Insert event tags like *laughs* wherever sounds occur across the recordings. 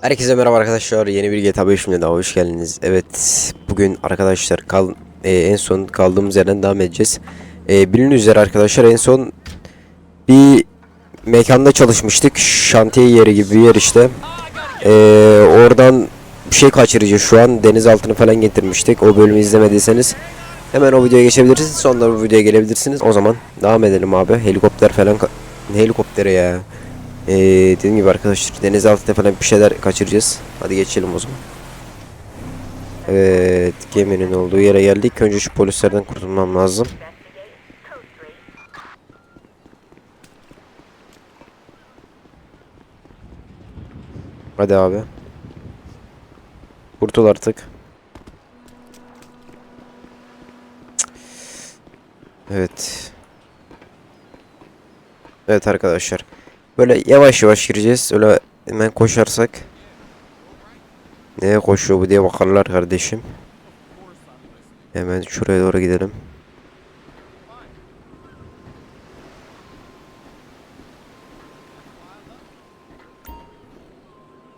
Herkese merhaba arkadaşlar. Yeni bir GTA 5 filmine daha hoş geldiniz. Evet, bugün arkadaşlar kal e, en son kaldığımız yerden devam edeceğiz. E, bildiğiniz üzere arkadaşlar en son bir mekanda çalışmıştık. Şantiye yeri gibi bir yer işte. E, oradan bir şey kaçırıcı şu an denizaltını falan getirmiştik. O bölümü izlemediyseniz hemen o videoya geçebilirsiniz. Sonra bu videoya gelebilirsiniz. O zaman devam edelim abi. Helikopter falan helikopteri ya? Ee, dediğim gibi arkadaşlar denizaltında falan bir şeyler kaçıracağız. Hadi geçelim o zaman. Evet geminin olduğu yere geldik. Önce şu polislerden kurtulmam lazım. Hadi abi. Kurtul artık. Evet. Evet arkadaşlar. Böyle yavaş yavaş gireceğiz. Öyle hemen koşarsak. Neye koşuyor bu diye bakarlar kardeşim. Hemen şuraya doğru gidelim.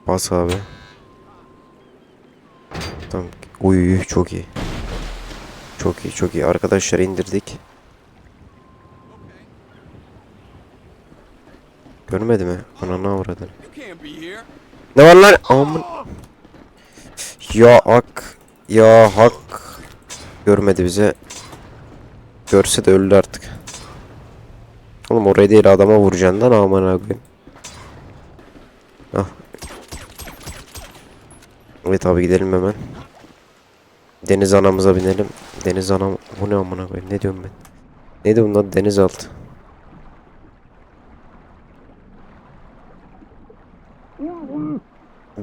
Bas abi. Tamam. Uy çok iyi. Çok iyi çok iyi. Arkadaşlar indirdik. Görmedi mi? Be here. Ne var lan? Amın. Ya hak. Ya hak. Görmedi bize. Görse de öldü artık. Oğlum oraya değil adama vuracaksın lan aman abi. Ah. Evet abi gidelim hemen. Deniz anamıza binelim. Deniz anam bu ne amına koyayım ne diyorum ben? Neydi bunun adı denizaltı.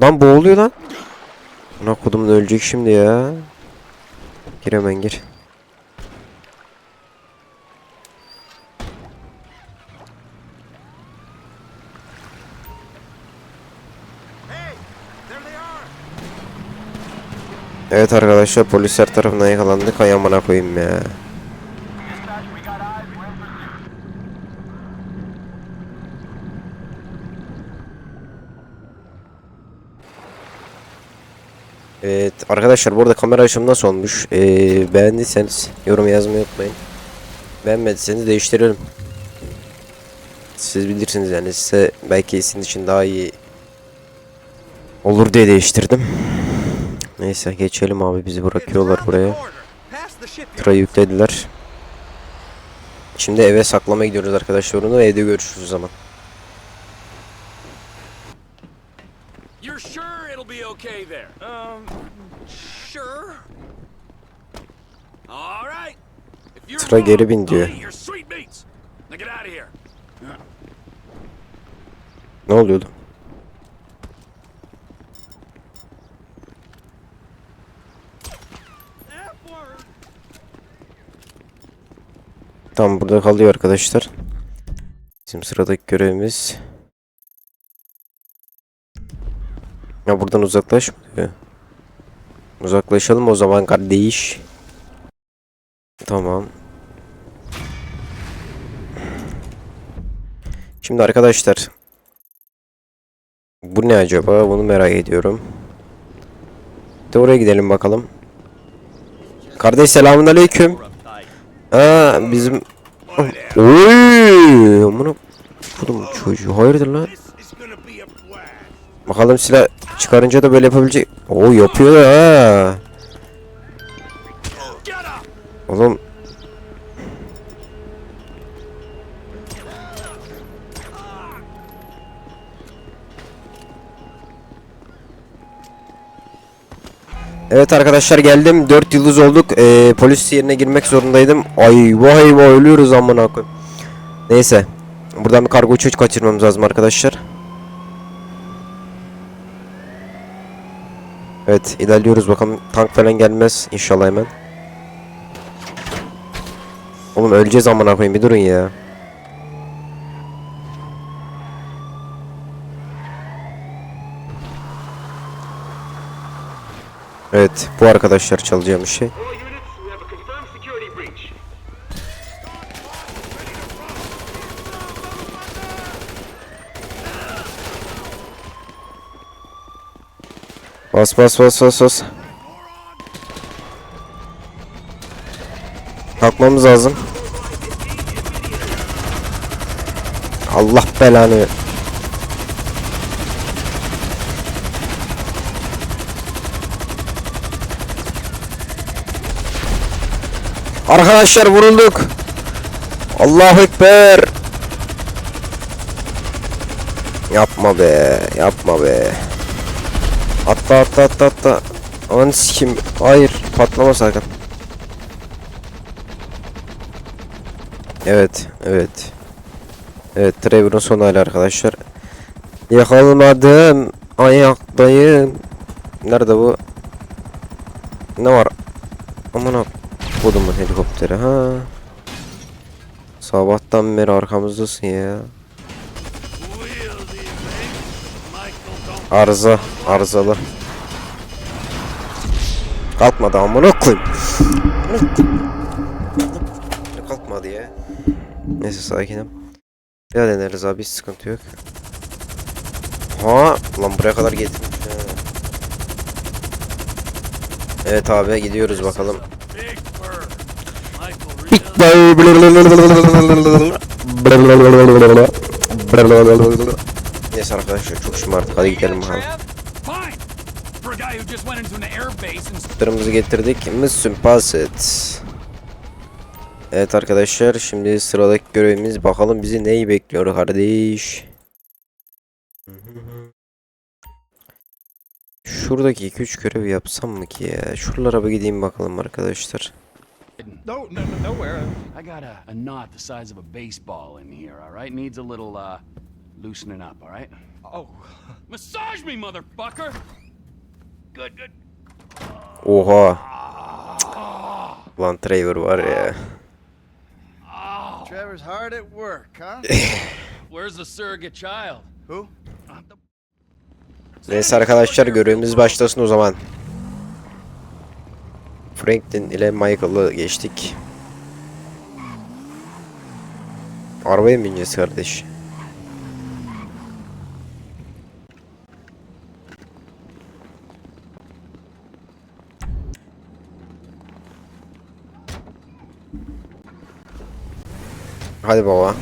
Lan boğuluyor lan. Buna kodumun ölecek şimdi ya. Gir hemen gir. Evet arkadaşlar polisler tarafından yakalandık. Ay amına koyayım ya. Evet arkadaşlar bu arada kamera açım nasıl olmuş? Ee, beğendiyseniz yorum yazmayı unutmayın. Beğenmediyseniz değiştirelim. Siz bilirsiniz yani size belki sizin için daha iyi olur diye değiştirdim. Neyse geçelim abi bizi bırakıyorlar buraya. Tırayı yüklediler. Şimdi eve saklamaya gidiyoruz arkadaşlar onu evde görüşürüz o zaman. You're sure it'll be okay there? Um, sure. All right. If you're Sıra geri bin diyor. I'll eat your sweet meats. Now get out of here. Ne oluyordu? Tam burada kalıyor arkadaşlar. Bizim sıradaki görevimiz. Buradan uzaklaş diyor. Uzaklaşalım o zaman kardeş. Tamam. Şimdi arkadaşlar. Bu ne acaba? Bunu merak ediyorum. De oraya gidelim bakalım. Kardeş selamun aleyküm. Aa bizim Oy! Amına kodum çocuğu. Hayırdır lan? Bakalım silah çıkarınca da böyle yapabilecek. Oo yapıyor ha. Oğlum Evet arkadaşlar geldim. 4 yıldız olduk. Ee, polis yerine girmek zorundaydım. Ay vay vay ölüyoruz amına koyayım. Neyse. Buradan bir kargo uçuş kaçırmamız lazım arkadaşlar. Evet ilerliyoruz bakalım tank falan gelmez inşallah hemen. Oğlum öleceğiz amına koyayım bir durun ya. Evet bu arkadaşlar çalacağım bir şey. Bas bas bas bas bas. Kalkmamız lazım. Allah belanı. Arkadaşlar vurulduk. Allahu Ekber. Yapma be, yapma be. Atla atla atla atla. Aman sikim. Hayır, patlama sakın. Evet, evet. Evet, Trevor'ın son hali arkadaşlar. Yakaladım. Ayaktayım. Nerede bu? Ne var? Aman. Kodumun helikopteri ha. Sabahtan beri arkamızdasın ya. Arıza, arızalı. Kalkmadı amına koyayım. Kalkmadı ya. Neyse sakinim. Bir daha deneriz abi hiç sıkıntı yok. Ha lan buraya kadar ha. Evet abi gidiyoruz bakalım. Big Neyse arkadaşlar çok şımardık hadi gidelim bakalım. Fine. For a guy who just went into an air base and Kırmızı getirdik. Mission Passet. Evet arkadaşlar şimdi sıradaki görevimiz bakalım bizi neyi bekliyor kardeş. Şuradaki 2-3 görev yapsam mı ki ya? Şuralara bir gideyim bakalım arkadaşlar. No, no, no, nowhere. I got a, a knot the size of a baseball in here, all right? Needs a little, uh, loosening up, all right? Oh, *laughs* Massage me, motherfucker! Good, good. Oha. Lan Trevor var ya. Trevor's hard at work, huh? *laughs* Where's the surrogate child? Who? Neyse arkadaşlar görevimiz başlasın o zaman. Franklin ile Michael'ı geçtik. Arabaya mı bineceğiz kardeş? Hadi baba.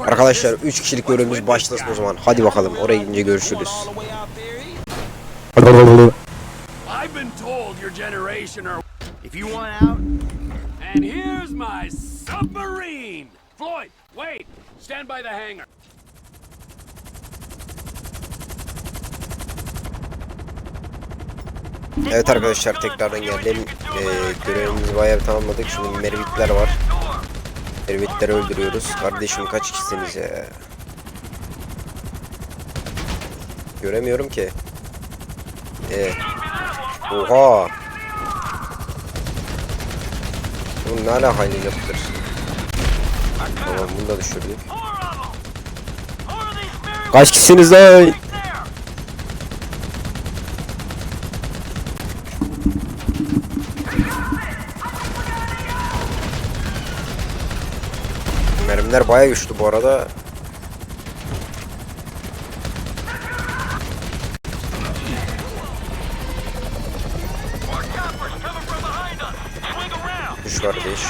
Arkadaşlar 3 kişilik görevimiz başlasın o zaman. Hadi bakalım oraya gidince görüşürüz. I've been told your generation are. If you want out, And here's my submarine! Floyd, wait! Stand by the hangar. Evet arkadaşlar tekrardan geldim. Ee, görevimizi bayağı bir tamamladık. Şimdi mervitler var. Mervitleri öldürüyoruz. Kardeşim kaç kişisiniz ya? Göremiyorum ki. Ee, oha. Bu ne alaka helikopter? Tamam bunu da düşürdük. Kaç kişisiniz lan? Mermiler bayağı güçlü bu arada. Düş kardeş.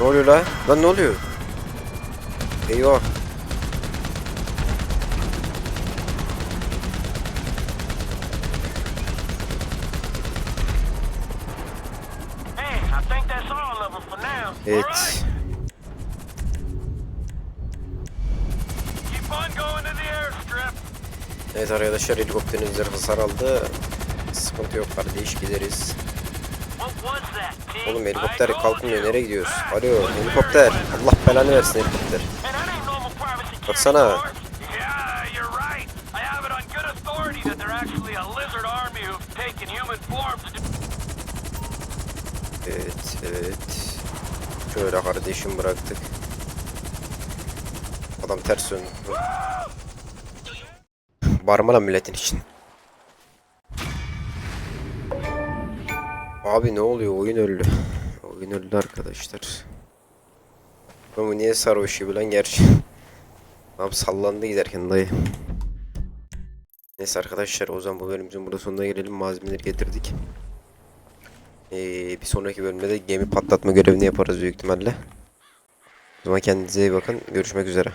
Ne oluyor lan? Lan ne oluyor? Eyvah. Hey, I think that's all of them for now. Evet. Evet arkadaşlar helikopterin üzeri hasar aldı. Sıkıntı yok kardeş gideriz. Oğlum helikopter kalkmıyor nereye gidiyoruz? Alo helikopter. Allah belanı versin helikopter. Baksana. Evet evet. Şöyle kardeşim bıraktık. Adam ters döndü. Bağırma lan milletin için. Abi ne oluyor? Oyun öldü. Oyun öldü arkadaşlar. Bu niye sarhoş gibi lan gerçi? Abi sallandı giderken dayı. Neyse arkadaşlar o zaman bu bölümümüzün burada sonuna gelelim. Malzemeleri getirdik. Ee, bir sonraki bölümde de gemi patlatma görevini yaparız büyük ihtimalle. O zaman kendinize iyi bakın. Görüşmek üzere.